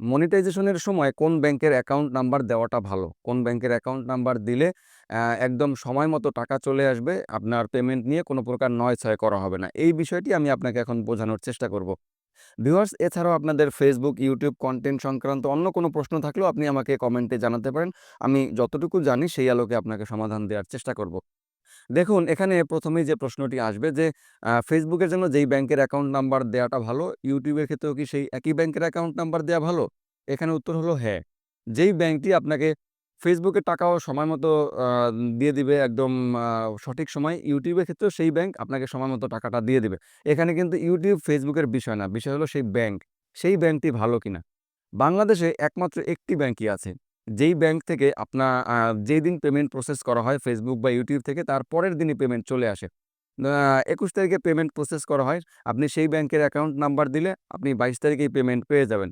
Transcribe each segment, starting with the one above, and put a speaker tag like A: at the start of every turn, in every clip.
A: মনিটাইজেশনের সময় কোন ব্যাংকের অ্যাকাউন্ট নাম্বার দেওয়াটা ভালো? কোন ব্যাংকের অ্যাকাউন্ট নাম্বার দিলে একদম সময় মতো টাকা চলে আসবে, আপনার পেমেন্ট নিয়ে কোনো প্রকার নয়-ছয় করা হবে না। এই বিষয়টি আমি আপনাকে এখন বোঝানোর চেষ্টা করব। ভিউয়ার্স এছাড়াও আপনাদের ফেসবুক ইউটিউব কন্টেন্ট সংক্রান্ত অন্য কোনো প্রশ্ন থাকলেও আপনি আমাকে কমেন্টে জানাতে পারেন। আমি যতটুকু জানি সেই আলোকে আপনাকে সমাধান দেওয়ার চেষ্টা করব। দেখুন এখানে প্রথমেই যে প্রশ্নটি আসবে যে এর জন্য যেই ব্যাংকের অ্যাকাউন্ট নাম্বার দেওয়াটা ভালো, ইউটিউবের ক্ষেত্রেও কি সেই একই ব্যাংকের অ্যাকাউন্ট নাম্বার দেওয়া ভালো? এখানে উত্তর হলো হ্যাঁ। যেই ব্যাংকটি আপনাকে এর টাকাও সময় মতো দিয়ে দিবে একদম সঠিক সময়ে, ইউটিউবের ক্ষেত্রেও সেই ব্যাংক আপনাকে সময় মতো টাকাটা দিয়ে দিবে। এখানে কিন্তু ইউটিউব ফেসবুকের বিষয় না। বিষয় হলো সেই ব্যাংক। সেই ব্যাংকটি ভালো কিনা? বাংলাদেশে একমাত্র একটি ব্যাংকই আছে। যেই ব্যাংক থেকে আপনার যেই দিন পেমেন্ট প্রসেস করা হয় ফেসবুক বা ইউটিউব থেকে তার পরের দিনই পেমেন্ট চলে আসে। একুশ তারিখে পেমেন্ট প্রসেস করা হয়। আপনি সেই ব্যাংকের অ্যাকাউন্ট নাম্বার দিলে আপনি ২২ তারিখেই পেমেন্ট পেয়ে যাবেন।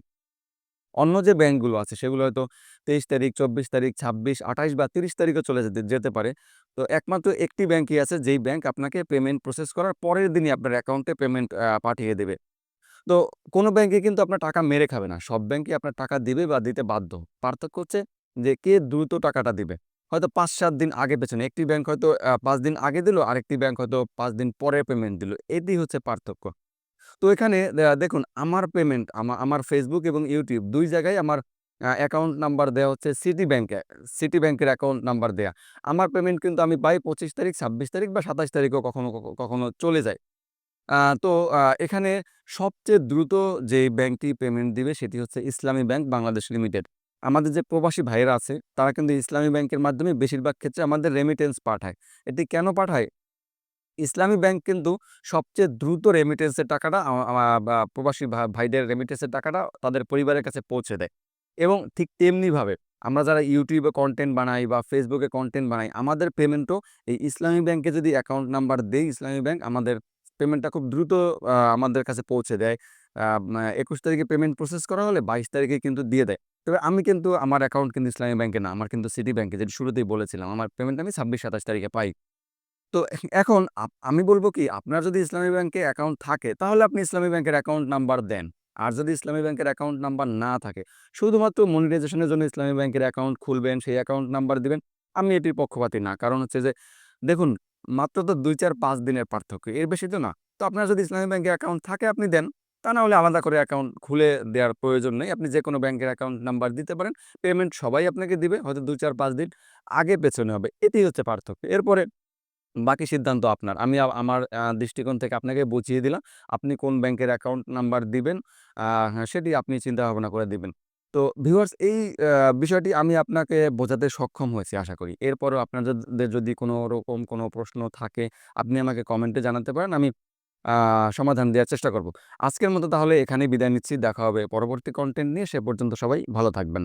A: অন্য যে ব্যাংকগুলো আছে সেগুলো হয়তো ২৩ তারিখ, ২৪ তারিখ, ২৬, ২৮ বা ৩০ তারিখও চলে যেতে যেতে পারে। তো একমাত্র একটি ব্যাংকই আছে যেই ব্যাংক আপনাকে পেমেন্ট প্রসেস করার পরের দিনই আপনার অ্যাকাউন্টে পেমেন্ট পাঠিয়ে দেবে। তো কোনো ব্যাংকে কিন্তু আপনার টাকা মেরে খাবে না। সব ব্যাংকই আপনার টাকা দিবে বা দিতে বাধ্য। পার্থক্য হচ্ছে যে কে দ্রুত টাকাটা দিবে। হয়তো ৫-৭ দিন আগে পেছনে। একটি ব্যাংক হয়তো পাঁচ দিন আগে দিল, আরেকটি ব্যাংক হয়তো পাঁচ দিন পরে পেমেন্ট দিল। এটি হচ্ছে পার্থক্য। তো এখানে দেখুন আমার পেমেন্ট আমা আমার ফেসবুক এবং ইউটিউব দুই জায়গায় আমার অ্যাকাউন্ট নাম্বার দেওয়া হচ্ছে সিটি ব্যাংকে। সিটি ব্যাংকের অ্যাকাউন্ট নাম্বার দেয়া। আমার পেমেন্ট কিন্তু আমি পাই ২৫ তারিখ, ২৬ তারিখ বা ২৭ তারিখেও কখনো, কখনো চলে যায়। তো এখানে সবচেয়ে দ্রুত যেই ব্যাংকটি পেমেন্ট দিবে সেটি হচ্ছে ইসলামী ব্যাংক বাংলাদেশ লিমিটেড। আমাদের যে প্রবাসী ভাইয়েরা আছে তারা কিন্তু ইসলামী ব্যাংকের মাধ্যমে বেশিরভাগ ক্ষেত্রে আমাদের রেমিটেন্স পাঠায়। এটি কেন পাঠায়? ইসলামী ব্যাংক কিন্তু সবচেয়ে দ্রুত রেমিটেন্সের টাকাটা প্রবাসী ভাইদের রেমিটেন্সের টাকাটা তাদের পরিবারের কাছে পৌঁছে দেয়। এবং ঠিক তেমনিভাবে আমরা যারা ইউটিউবে কন্টেন্ট বানাই বা ফেসবুকে কন্টেন্ট বানাই, আমাদের পেমেন্টও এই ইসলামী ব্যাংকে যদি অ্যাকাউন্ট নাম্বার দেই, ইসলামী ব্যাংক আমাদের পেমেন্টটা খুব দ্রুত আমাদের কাছে পৌঁছে দেয়। একুশ তারিখে পেমেন্ট প্রসেস করা হলে ২২ তারিখে কিন্তু দিয়ে দেয়। তবে আমি কিন্তু আমার অ্যাকাউন্ট কিন্তু ইসলামী ব্যাংকে না। আমার কিন্তু সিটি ব্যাংকে যেটি শুরুতেই বলেছিলাম। আমার পেমেন্ট আমি ২৬-২৭ তারিখে পাই। তো এখন আমি বলব কি আপনার যদি ইসলামী ব্যাংকে অ্যাকাউন্ট থাকে তাহলে আপনি ইসলামী ব্যাংকের অ্যাকাউন্ট নাম্বার দেন। আর যদি ইসলামী ব্যাংকের অ্যাকাউন্ট নাম্বার না থাকে, শুধুমাত্র মনিটাইজেশনের জন্য ইসলামী ব্যাংকের অ্যাকাউন্ট খুলবেন, সেই অ্যাকাউন্ট নাম্বার দিবেন, আমি এটির পক্ষপাতী না। কারণ হচ্ছে যে দেখুন মাত্র তো ২, ৪, ৫ দিনের পার্থক্য। এর বেশি তো না। তো আপনার যদি ইসলামী ব্যাংকে অ্যাকাউন্ট থাকে আপনি দেন। তা না হলে আলাদা করে অ্যাকাউন্ট খুলে দেওয়ার প্রয়োজন নেই। আপনি যে কোনো ব্যাংকের অ্যাকাউন্ট নাম্বার দিতে পারেন। পেমেন্ট সবাই আপনাকে দিবে। হয়তো ২, ৪, ৫ দিন আগে পেছনে হবে। এটিই হচ্ছে পার্থক্য। এরপরে বাকি সিদ্ধান্ত আপনার। আমি আমার দৃষ্টিকোণ থেকে আপনাকে বুঝিয়ে দিলাম। আপনি কোন ব্যাংকের অ্যাকাউন্ট নাম্বার দিবেন, হ্যাঁ, সেটি আপনি চিন্তা ভাবনা করে দিবেন। তো ভিউয়ার্স এই বিষয়টি আমি আপনাকে বোঝাতে সক্ষম হয়েছি আশা করি। এরপরও আপনাদের যদি কোনো রকম কোনো প্রশ্ন থাকে, আপনি আমাকে কমেন্টে জানাতে পারেন। আমি সমাধান দেওয়ার চেষ্টা করব। আজকের মতো তাহলে এখানে বিদায় নিচ্ছি। দেখা হবে পরবর্তী কন্টেন্ট নিয়ে। সে পর্যন্ত সবাই ভালো থাকবেন।